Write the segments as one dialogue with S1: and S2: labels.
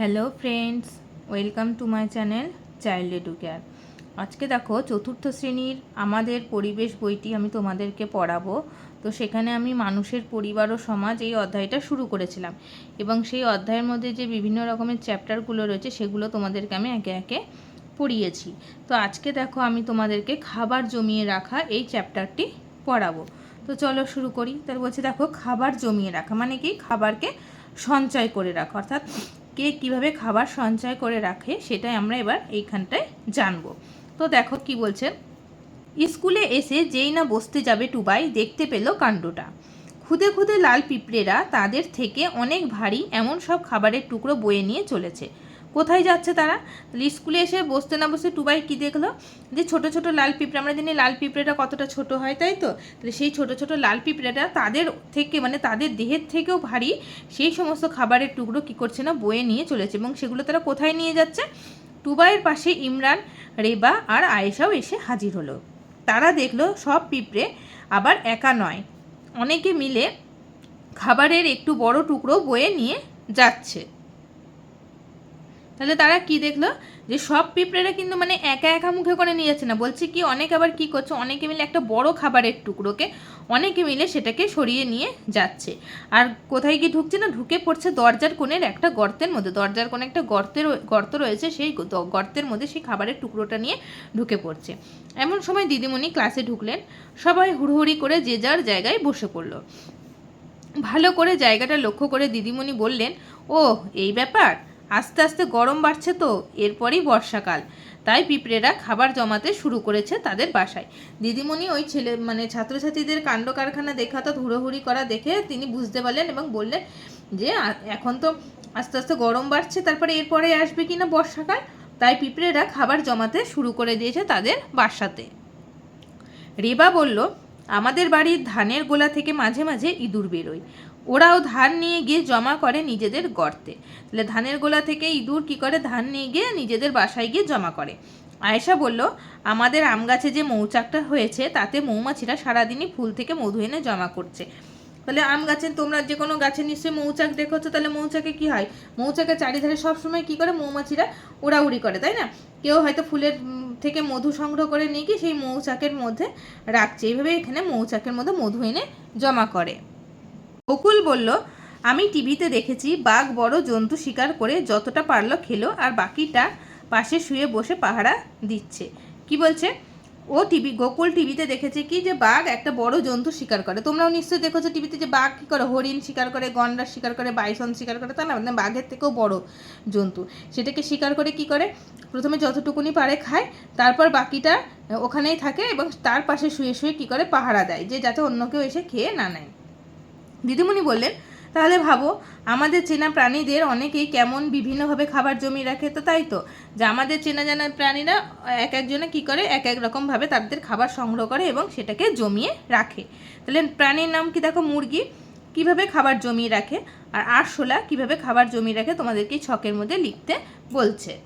S1: Hello friends welcome to my channel child educare আজকে দেখো, চতুর্থ শ্রেণির আমাদের পরিবেশ বইটি আমি তোমাদেরকে পড়াবো। তো সেখানে আমি মানুষের পরিবার ও সমাজ এই অধ্যায়টা শুরু করেছিলাম। এবং সেই অধ্যায়ের মধ্যে যে বিভিন্ন রকমের চ্যাপ্টারগুলো রয়েছে, সেগুলো তোমাদেরকে আমি একে একে পড়িয়েছি। তো আজকে দেখো, আমি তোমাদেরকে খাবার জমিয়ে রাখা এই চ্যাপ্টারটি পড়াবো। তো চলো শুরু করি। তার বলছে, দেখো, খাবার জমিয়ে রাখা মানে কি? খাবারকে সঞ্চয় করে রাখা। অর্থাৎ কে কীভাবে খাবার সঞ্চয় করে রাখে সেটাই আমরা এবার এইখানটায় জানব। তো দেখো কি বলছেন স্কুলে এসে যেই না বসতে যাবে টুবাই দেখতে পেল কাণ্ডটা। খুদে খুদে লাল পিঁপড়েরা তাদের থেকে অনেক ভারী এমন সব খাবারের টুকরো বয়ে নিয়ে চলেছে। কোথায় যাচ্ছে তারা? স্কুলে এসে বসতে না বসে টুবাই কি দেখল? যে ছোট ছোট লাল পিঁপড়ে, আমরা জানি লাল পিঁপড়েটা কতটা ছোট হয়, তাই তো? তাহলে সেই ছোট ছোট লাল পিঁপড়েটা তাদের থেকে মানে তাদের দেহের থেকেও ভারী, সেই সমস্ত খাবারের টুকরো কি করছে না, বয়ে নিয়ে চলেছে এবং সেগুলো তারা কোথায় নিয়ে যাচ্ছে? টুবাইয়ের পাশে ইমরান, রেবা আর আয়েশাও এসে হাজির হলো। তারা দেখল সব পিঁপড়ে আবার একা নয়। অনেকে মিলে খাবারের একটু বড় টুকরো বয়ে নিয়ে যাচ্ছে। তাহলে তারা কি দেখল? যে সব পিঁপড়েরা কিন্তু মানে একা একা মুখে করে নিয়ে যাচ্ছে না। বলছে কি, অনেক আবার কি করছে? অনেকে মিলে একটা বড় খাবারের টুকরোকে অনেকে মিলে সেটাকে সরিয়ে নিয়ে যাচ্ছে। আর কোথায় কি ঢুকছে না? ঢুকে পড়ছে দরজার কোণের একটা গর্তের মধ্যে। দরজার কোণে একটা গর্তের গর্ত রয়েছে, সেই গর্তের মধ্যে সেই খাবারের টুকরোটা নিয়ে ঢুকে পড়ছে। এমন সময় দিদিমণি ক্লাসে ঢুকলেন। সবাই হুড়হুড়ি করে যে যার জায়গায় বসে পড়ল। ভালো করে জায়গাটা লক্ষ্য করে দিদিমণি বললেন ও এই ব্যাপার? আস্তে আস্তে গরম বাড়ছে তো, এরপরই বর্ষাকাল। তাই পিঁপড়েরা খাবার জমাতে শুরু করেছে তাদের বাসায়। দিদিমণি ওই ছেলে মানে ছাত্রছাত্রীদের কাণ্ড কারখানা দেখা তো হুড়োহুড়ি করা দেখে তিনি বুঝতে পারলেন এবং বললেন যে এখন তো আস্তে আস্তে গরম বাড়ছে, তারপরে এরপরে আসবে কি না বর্ষাকাল? তাই পিঁপড়েরা খাবার জমাতে শুরু করে দিয়েছে তাদের বাসাতে। রেবা বলল, আমাদের বাড়ির ধানের গোলা থেকে মাঝে মাঝে ইঁদুর বেরোয়। ওরাও ধান নিয়ে গিয়ে জমা করে নিজেদের গর্তে। তাহলে ধানের গোলা থেকে ইঁদুর কি করে? ধান নিয়ে গিয়ে নিজেদের বাসায় গিয়ে জমা করে। আয়েশা বলল, আমাদের আম গাছে যে মৌচাকটা হয়েছে, তাতে মৌমাছিরা সারাদিনই ফুল থেকে মধু এনে জমা করছে। তাহলে আম গাছে তোমরা যে কোনো গাছে নিশ্চয়ই মৌচাক দেখেছ, তাহলে মৌচাকে কি হয়? মৌচাকের চারিধারে সবসময় কি করে? মৌমাছিরা উড়াউড়ি করে, তাই না? কেউ হয়তো ফুলের থেকে মধু সংগ্রহ করে নিয়ে গিয়ে সেই মৌচাকের মধ্যে রাখছে। এইভাবে এখানে মৌচাকের মধ্যে মধু এনে জমা করে। বকুল বলল, আমি টিভিতে দেখেছি, বাঘ বড় জন্তু শিকার করে যতটা পারল খেলো, আর বাকিটা পাশে শুয়ে বসে পাহারা দিচ্ছে। কি বলছে? ও টিভি, গোকুল টিভিতে দেখেছে কি যে বাঘ একটা বড় জন্তু শিকার করে। তোমরাও নিশ্চয়ই দেখেছ টিভিতে যে বাঘ কী করে, হরিণ শিকার করে, গন্ডার শিকার করে, বাইসন শিকার করে, তা না মানে বাঘের থেকেও বড় জন্তু। সেটাকে শিকার করে কি করে? প্রথমে যতটুকুনি পারে খায়, তারপর বাকিটা ওখানেই থাকে এবং তার পাশে শুয়ে শুয়ে কি করে পাহারা দেয়, যে যাতে অন্য কেউ এসে খেয়ে না নেয়। দিদিমণি বললেন, তাহলে ভাবো, আমাদের চেনা প্রাণীদের অনেকেই কেমন বিভিন্নভাবে খাবার জমিয়ে রাখে তো তাই তো? যে আমাদের চেনা জানা প্রাণীরা এক একজনে কি করে? এক এক রকমভাবে তাদের খাবার সংগ্রহ করে এবং সেটাকে জমিয়ে রাখে। তাহলে প্রাণীর নাম কি দেখো? মুরগি। কীভাবে খাবার জমিয়ে রাখে? আর আরশোলা কীভাবে খাবার জমিয়ে রাখে? তোমাদেরকে ছকের মধ্যে লিখতে বলছে।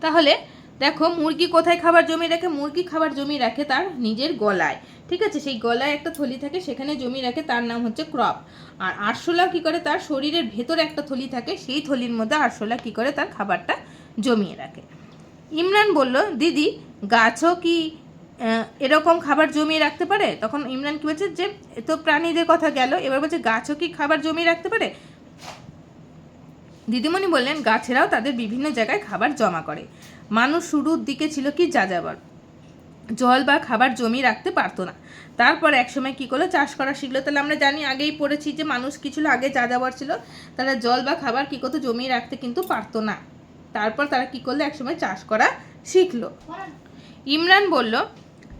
S1: তাহলে দেখো, মুরগি কোথায় খাবার জমিয়ে রাখে? মুরগি খাবার জমিয়ে রাখে তার নিজের গলায়। ঠিক আছে? সেই গলায় একটা থলি থাকে, সেখানে জমিয়ে রাখে, তার নাম হচ্ছে ক্রপ। আর আরশোলা কি করে? তার শরীরের ভেতরে একটা থলি থাকে, সেই থলির মধ্যে আরশোলা কি করে? তার খাবারটা জমিয়ে রাখে। ইমরান বলল, দিদি, গাছও কি এরকম খাবার জমিয়ে রাখতে পারে? তখন ইমরান কি বলছে, যে তো প্রাণীদের কথা গেল, এবার বলছে গাছও কি খাবার জমিয়ে রাখতে পারে? দিদিমণি বললেন, গাছেরাও তাদের বিভিন্ন জায়গায় খাবার জমা করে। মানুষ শুরুর দিকে ছিল কি যাযাবর। জল বা খাবার জমিয়ে রাখতে পারতো না। তারপর একসময় কী করল, চাষ করা শিখলো। তাহলে আমরা জানি, আগেই পড়েছি যে মানুষ কি ছিল আগে যাযাবর ছিল। তারা জল বা খাবার কী করতো, জমিয়ে রাখতে কিন্তু পারতো না। তারপর তারা কী করল, একসময় চাষ করা শিখলো। ইমরান বলল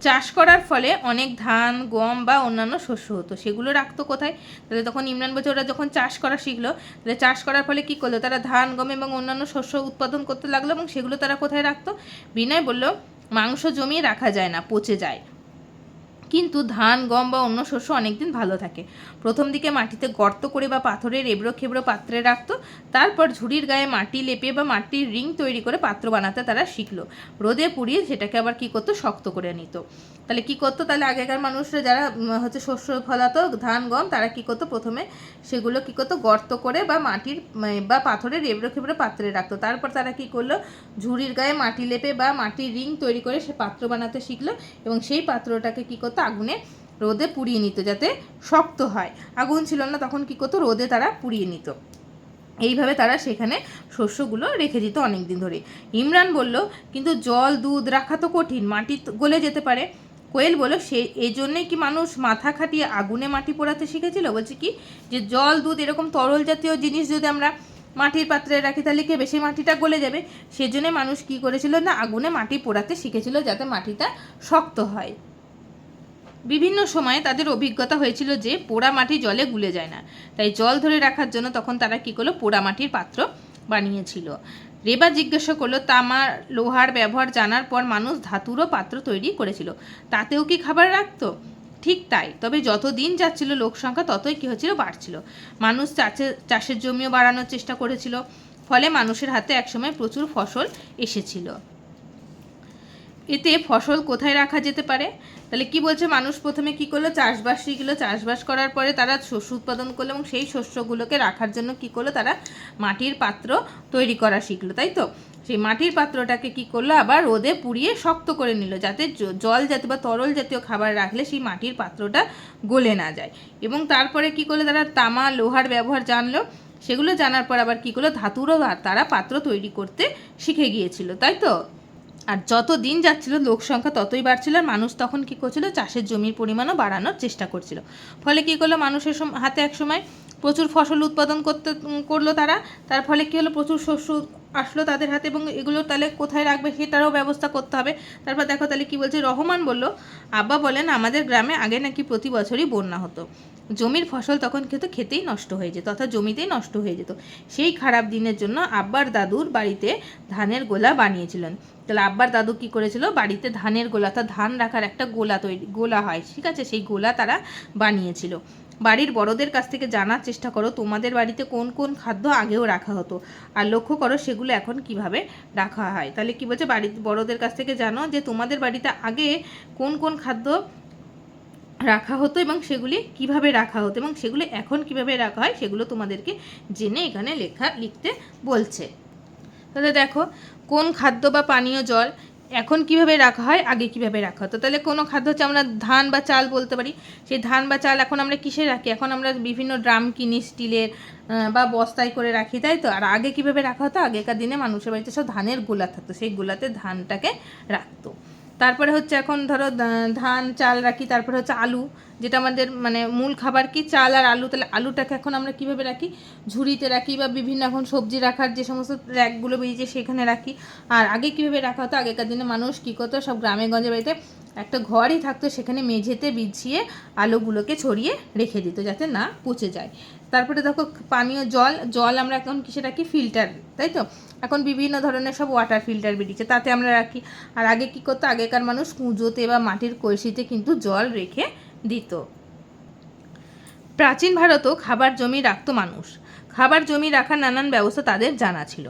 S1: চাষ করার ফলে অনেক ধান, গম বা অন্যান্য শস্য হতো। সেগুলো রাখতো কোথায়? তাহলে তখন ইমরান বলছে, ওরা যখন চাষ করা শিখলো, তাহলে চাষ করার ফলে কী করল? তারা ধান, গম এবং অন্যান্য শস্য উৎপাদন করতে লাগল এবং সেগুলো তারা কোথায় রাখতো? বিনয় বলল, মাংস জমিয়ে রাখা যায় না, পচে যায়। কিন্তু ধান, গম বা অন্য শস্য অনেকদিন ভালো থাকে। প্রথম দিকে মাটিতে গর্ত করে বা পাথরের এবড়ো খেবড়ো পাত্রে রাখতো, তারপর ঝুড়ির গায়ে মাটি লেপে বা মাটির রিং তৈরি করে পাত্র বানাতে তারা শিখলো। রোদে পুড়িয়ে সেটাকে আবার কি করতো? শক্ত করে নিত। তাহলে কি করতো? তাহলে আগেকার মানুষরা যারা হচ্ছে শস্য ফলাতো, ধান, গম, তারা কি করতো? প্রথমে সেগুলো কি করতো? গর্ত করে বা মাটির বা পাথরের এবড়ো খেবড়ো পাত্রে রাখতো। তারপর তারা কি করল? ঝুড়ির গায়ে মাটি লেপে বা মাটির রিং তৈরি করে সে পাত্র বানাতে শিখলো এবং সেই পাত্রটাকে কি করতো? আগুনে রোদে পুড়িয়ে নিত যাতে শক্ত হয়। আগুন ছিল না, তখন কি করতো? রোদে তারা পুড়িয়ে নিত। এইভাবে তারা সেখানে শস্যগুলো রেখে দিত অনেক দিন ধরে। ইমরান বলল, কিন্তু জল, দুধ রাখা তো কঠিন, মাটি গলে যেতে পারে। কোয়েল বলল, সে এই জন্যই কি মানুষ মাথা খাটিয়ে আগুনে মাটি পোড়াতে শিখেছিল? বলছে কি, যে জল, দুধ এরকম তরল জাতীয় জিনিস যদি আমরা মাটির পাত্রে রাখি, তাহলে কি বেশি মাটিটা গলে যাবে? সেজন্য মানুষ কি করেছিল না, আগুনে মাটি পোড়াতে শিখেছিল যাতে মাটিটা শক্ত হয়। বিভিন্ন সময়ে তাদের অভিজ্ঞতা হয়েছিল যে পোড়া মাটি জলে গুলে যায় না। তাই জল ধরে রাখার জন্য তখন তারা কী করল? পোড়া মাটির পাত্র বানিয়েছিল। রেবা জিজ্ঞাসা করল তামা লোহার ব্যবহার জানার পর মানুষ ধাতুরও পাত্র তৈরি করেছিল, তাতেও কি খাবার রাখতো? ঠিক তাই, তবে যত দিন যাচ্ছিল লোক সংখ্যা, ততই কী হচ্ছিল, বাড়ছিল। মানুষ চাষে চাষের জমিও বাড়ানোর চেষ্টা করেছিল, ফলে মানুষের হাতে একসময় প্রচুর ফসল এসেছিল। এতে ফসল কোথায় রাখা যেতে পারে? তাহলে কি বলছে মানুষ প্রথমে কি করল? চাষবাস শিখলো। চাষবাস করার পরে তারা শস্য উৎপাদন করল এবং সেই শস্যগুলোকে রাখার জন্য কি করল? তারা মাটির পাত্র তৈরি করা শিখলো, তাই তো? সেই মাটির পাত্রটাকে কি করল? আবার রোদে পুড়িয়ে শক্ত করে নিল যাতে জল জাতীয় বা তরল জাতীয় খাবার রাখলে সেই মাটির পাত্রটা গলে না যায়। এবং তারপরে কি করল? তারা তামা, লোহার ব্যবহার জানলো। সেগুলো জানার পর আবার কি করল? ধাতুরও তারা পাত্র তৈরি করতে শিখে গিয়েছিল, তাই তো? আর যত দিন যাচ্ছিল, লোক সংখ্যা ততই বাড়ছিল আর মানুষ তখন কী করছিল? চাষের জমির পরিমাণও বাড়ানোর চেষ্টা করছিল। ফলে কী করল? মানুষের হাতে এক সময় প্রচুর ফসল উৎপাদন করতে করল তারা। তার ফলে কী হলো? প্রচুর শস্য আসলো তাদের হাতে এবং এগুলো তাহলে কোথায় রাখবে সেটারও ব্যবস্থা করতে হবে। তারপর দেখো তাহলে কি বলছে? রহমান বলল, আব্বা বলেন আমাদের গ্রামে আগে নাকি প্রতি বছরই বন্যা হতো। জমির ফসল তখন কিন্তু খেতেই নষ্ট হয়ে যেত অর্থাৎ জমিতেই নষ্ট হয়ে যেত। সেই খারাপ দিনের জন্য আব্বার দাদুর বাড়িতে ধানের গোলা বানিয়েছিলেন। তাহলে আব্বার দাদু কি করেছিল? বাড়িতে ধানের গোলা, অর্থাৎ ধান রাখার একটা গোলা তৈরি, গোলা হয়, ঠিক আছে? সেই গোলা তারা বানিয়েছিল। বাড়ির বড়দের কাছ থেকে জানার চেষ্টা করো, তোমাদের বাড়িতে কোন কোন খাদ্য আগেও রাখা হতো। আর লক্ষ্য করো, সেগুলো এখন কীভাবে রাখা হয়। তাহলে কি বলছে? বাড়ির বড়দের কাছ থেকে জানো যে, তোমাদের বাড়িতে আগে কোন কোন খাদ্য রাখা হতো এবং সেগুলি কীভাবে রাখা হতো এবং সেগুলি এখন কীভাবে রাখা হয় সেগুলো তোমাদেরকে জেনে এখানে লেখা লিখতে বলছে। তাহলে দেখো, কোন খাদ্য বা পানীয় জল এখন কীভাবে রাখা হয়, আগে কীভাবে রাখা হতো? তাহলে কোনো খাদ্য হচ্ছে আমরা ধান বা চাল বলতে পারি। সেই ধান বা চাল এখন আমরা কিসে রাখি? এখন আমরা বিভিন্ন ড্রাম কিনি স্টিলের বা বস্তায় করে রাখি, তাই তো? আর আগে কীভাবে রাখা হতো? আগেকার দিনে মানুষের বাড়িতে সব ধানের গোলা থাকতো। সেই গোলাতে ধানটাকে রাখতো। তারপরে হচ্ছে এখন ধরো ধান, চাল রাখি, তারপরে হচ্ছে আলু, যেটা আমাদের মানে মূল খাবার কি? চাল আর আলু। তাহলে আলুটাকে এখন আমরা কীভাবে রাখি? ঝুড়িতে রাখি বা বিভিন্ন এখন সবজি রাখার যে সমস্ত র্যাকগুলো বেরিয়েছে সেখানে রাখি। আর আগে কীভাবে রাখা হতো? আগেকার দিনে মানুষ কী করতো? সব গ্রামে গঞ্জে বাড়িতে একটা ঘরই থাকতো সেখানে মেঝেতে বিছিয়ে আলুগুলোকে ছড়িয়ে রেখে দিত যাতে না পচে যায়। তারপরে দেখো পানীয় জল জল আমরা এখন কিসে রাখি ফিল্টার, তাই তো? এখন বিভিন্ন ধরনের সব ওয়াটার ফিল্টার বেরিয়েছে, তাতে আমরা রাখি। আর আগে কী করতো? আগেকার মানুষ কুঁজোতে বা মাটির কলসিতে কিন্তু জল রেখে দিত। প্রাচীন ভারতও খাবার জমি রাখতো মানুষ। খাবার জমি রাখার নানান ব্যবস্থা তাদের জানা ছিল।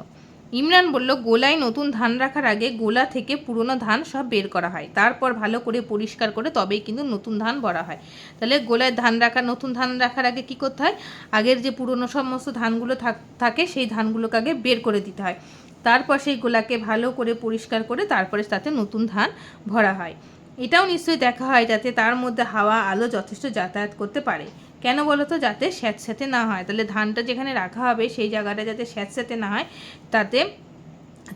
S1: ইমরান বলল, গোলায় নতুন ধান রাখার আগে গোলা থেকে পুরনো ধান সব বের করা হয়। তারপর ভালো করে পরিষ্কার করে তবেই কিন্তু নতুন ধান বড়া হয়। তাহলে গোলায় ধান রাখা, নতুন ধান রাখার আগে কি করতে হয়? আগের যে পুরনো সমস্ত ধানগুলো থাক- থাকে সেই ধানগুলোকে আগে বের করে দিতে হয়। তারপর সেই গোলাকে ভালো করে পরিষ্কার করে তারপরে তাতে নতুন ধান ভরা হয়। এটাও নিশ্চয়ই দেখা হয় যাতে তার মধ্যে হাওয়া, আলো যথেষ্ট যাতায়াত করতে পারে। কেন বলো তো? যাতে স্যাঁতস্যাঁতে না হয়। তাহলে ধানটা যেখানে রাখা হবে, সেই জায়গাটা যাতে স্যাঁতস্যাঁতে না হয়, তাতে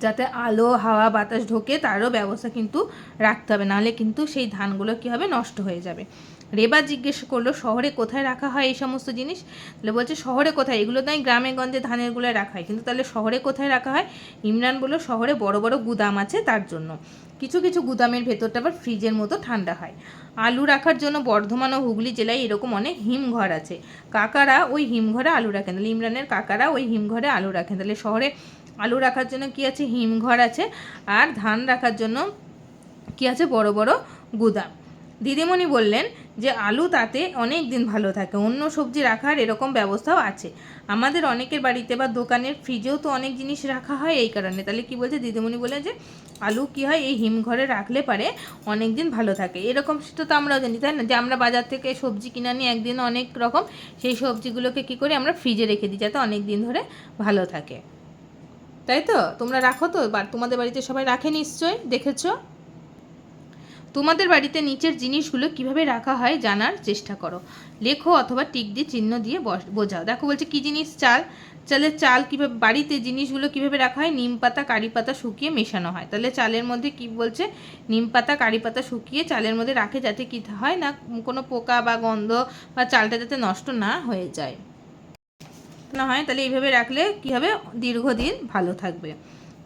S1: যাতে আলো, হাওয়া, বাতাস ঢোকে, তারও ব্যবস্থা কিন্তু রাখতে হবে। নাহলে কিন্তু সেই ধানগুলো কী হবে? নষ্ট হয়ে যাবে। রেবা জিজ্ঞেস করল, শহরে কোথায় রাখা হয় এই সমস্ত জিনিস? তাহলে বলছে, শহরে কোথায়? এগুলো তাই গ্রামে গঞ্জে ধানেরগুলো রাখা হয়। কিন্তু তাহলে শহরে কোথায় রাখা হয়? ইমরান বলল, শহরে বড় বড় গুদাম আছে তার জন্য। কিছু কিছু গুদামের ভেতরটা আবার ফ্রিজের মতো ঠান্ডা হয়। আলু রাখার জন্য বর্ধমান ও হুগলি জেলায় এরকম অনেক হিমঘর আছে। কাকারা ওই হিমঘরে আলু রাখেন। তাহলে ইমরানের কাকারা ওই হিমঘরে আলু রাখেন। তাহলে শহরে আলু রাখার জন্য কি আছে? হিমঘর আছে। আর ধান রাখার জন্য কি আছে? বড় বড় গুদাম। দিদিমণি বললেন যে আলু তাতে অনেক দিন ভালো থাকে। অন্য সবজি রাখার এরকম ব্যবস্থাও আছে। আমাদের অনেকের বাড়িতে বা দোকানের ফ্রিজেও তো অনেক জিনিস রাখা হয় এই কারণে। তাহলে কি বলছে? দিদিমণি বলে যে, আলু কি হয়? এই হিমঘরে রাখলে পারে অনেক দিন ভালো থাকে। এরকম সেটা তো আমরাও জানি, তাই না? যে আমরা বাজার থেকে সবজি কিনে নিয়ে একদিন অনেক রকম, সেই সবজিগুলোকে কি করি আমরা ফ্রিজে রেখে দিই যাতে অনেক দিন ধরে ভালো থাকে। তাই তো? তোমরা রাখো তো? তোমাদের বাড়িতে সবাই রাখে নিশ্চয়ই? দেখেছ? তোমাদের বাড়িতে নিচের জিনিসগুলো কীভাবে রাখা হয় জানার চেষ্টা করো। লেখো অথবা টিক দিয়ে চিহ্ন দিয়ে বোঝাও। দেখো বলছে কি জিনিস? চাল। চালের চাল কীভাবে, বাড়িতে জিনিসগুলো কীভাবে রাখা হয়? নিম পাতা, কারি পাতা শুকিয়ে মেশানো হয়। তাহলে চালের মধ্যে কি বলছে? নিম পাতা, কারি পাতা শুকিয়ে চালের মধ্যে রাখে যাতে কি হয় না, কোনো পোকা বা গন্ধ বা চালটা যাতে নষ্ট না হয়ে যায়। না হয় তাহলে এইভাবে রাখলে কি হবে? দীর্ঘদিন ভালো থাকবে।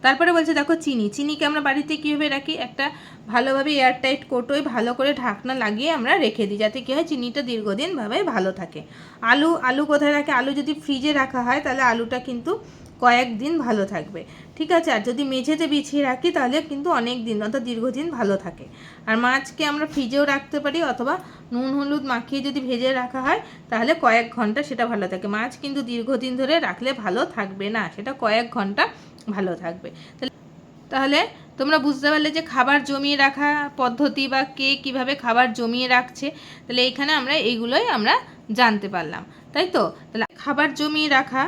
S1: তারপরে বলছে, দেখো চিনি, চিনিকে আমরা বাড়িতে কীভাবে রাখি? একটা ভালোভাবে এয়ারটাইট কোটোয় ভালো করে ঢাকনা লাগিয়ে আমরা রেখে দিই, যাতে কী হয় চিনিটা দীর্ঘদিনভাবে ভালো থাকে। আলু আলু কোথায় রাখে? আলু যদি ফ্রিজে রাখা হয়, তাহলে আলুটা কিন্তু কয়েকদিন ভালো থাকবে। ঠিক আছে? আর যদি মেঝেতে বিছিয়ে রাখি, তাহলে কিন্তু অনেক দিন অর্থাৎ দীর্ঘদিন ভালো থাকে। আর মাছকে আমরা ফ্রিজেও রাখতে পারি, অথবা নুন, হলুদ মাখিয়ে যদি ভেজে রাখা হয়, তাহলে কয়েক ঘণ্টা সেটা ভালো থাকে। মাছ কিন্তু দীর্ঘদিন ধরে রাখলে ভালো থাকবে না। সেটা কয়েক ঘণ্টা ভালো থাকবে। তাহলে তোমরা বুঝতে পারলে যে খাবার জমিয়ে রাখা পদ্ধতি বা কে কীভাবে খাবার জমিয়ে রাখছে। তাহলে এখানে আমরা এইগুলোই আমরা জানতে পারলাম। তাই তো? তাহলে খাবার জমিয়ে রাখা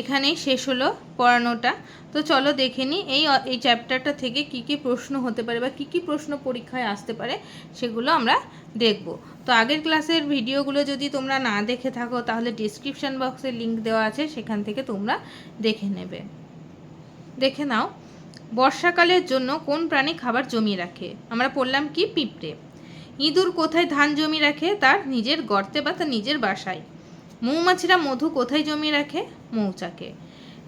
S1: এখানেই শেষ হলো পড়ানোটা। তো চলো দেখে নিই এই এই চ্যাপ্টারটা থেকে কি কি প্রশ্ন হতে পারে বা কি কি প্রশ্ন পরীক্ষায় আসতে পারে সেগুলো আমরা দেখব। তো আগের ক্লাসের ভিডিওগুলো যদি তোমরা না দেখে থাকো তাহলে ডিসক্রিপশান বক্সে লিংক দেওয়া আছে, সেখান থেকে তোমরা দেখে নেবে। দেখে নাও, বর্ষাকালের জন্য কোন প্রাণী খাবার জমিয়ে রাখে? আমরা পড়লাম কি পিঁপড়ে। ইঁদুর কোথায় ধান জমি রাখে? তার নিজের গর্তে বা তার নিজের বাসায়। মৌমাছিরা মধু কোথায় জমিয়ে রাখে? মৌচাকে।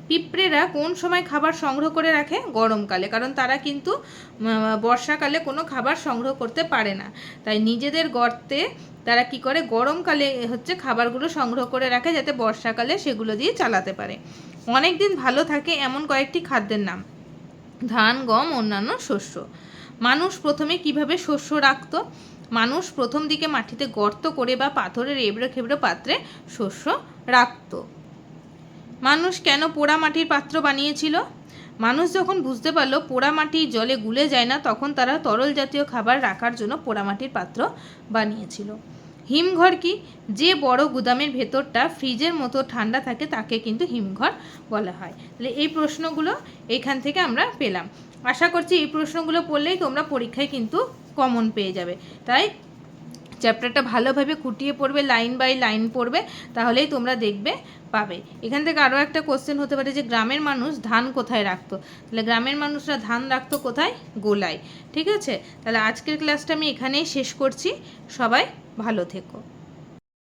S1: পিঁপড়েরা কোন সময় খাবার সংগ্রহ করে রাখে? গরমকালে, কারণ তারা কিন্তু বর্ষাকালে কোনো খাবার সংগ্রহ করতে পারে না। তাই নিজেদের গর্তে তারা কি করে? গরমকালে হচ্ছে খাবারগুলো সংগ্রহ করে রাখে, যাতে বর্ষাকালে সেগুলো দিয়ে চালাতে পারে। অনেক দিন ভালো থাকে এমন কয়েকটি খাদ্যের নাম। ধান, গম, অন্যান্য শস্য। মানুষ প্রথমে কীভাবে শস্য রাখতো? মানুষ প্রথম দিকে মাটিতে গর্ত করে বা পাথরের এবড়ো খেবড়ো পাত্রে শস্য রাখতো। মানুষ কেন পোড়া মাটির পাত্র বানিয়েছিল? মানুষ যখন বুঝতে পারল পোড়া মাটি জলে গুলে যায় না, তখন তারা তরল জাতীয় খাবার রাখার জন্য পোড়া মাটির পাত্র বানিয়েছিল। হিমঘর কি? যে বড় গুদামের ভেতরটা ফ্রিজের মতো ঠান্ডা থাকে তাকে কিন্তু হিমঘর বলা হয়। তাহলে এই প্রশ্নগুলো এইখান থেকে আমরা পেলাম। আশা করছি এই প্রশ্নগুলো পড়লেই তোমরা পরীক্ষায় কিন্তু কমন পেয়ে যাবে। তাই চ্যাপ্টারটা ভালোভাবে খুঁটিয়ে পড়বে লাইন বাই লাইন পড়বে, তাহলেই তোমরা দেখবে, পাবে। এখান থেকে আরও একটা কোশ্চেন হতে পারে যে গ্রামের মানুষ ধান কোথায় রাখতো? তাহলে গ্রামের মানুষরা ধান রাখতো কোথায়? গোলায়। ঠিক আছে? তাহলে আজকের ক্লাসটা আমি এখানেই শেষ করছি। সবাই ভালো থেকো।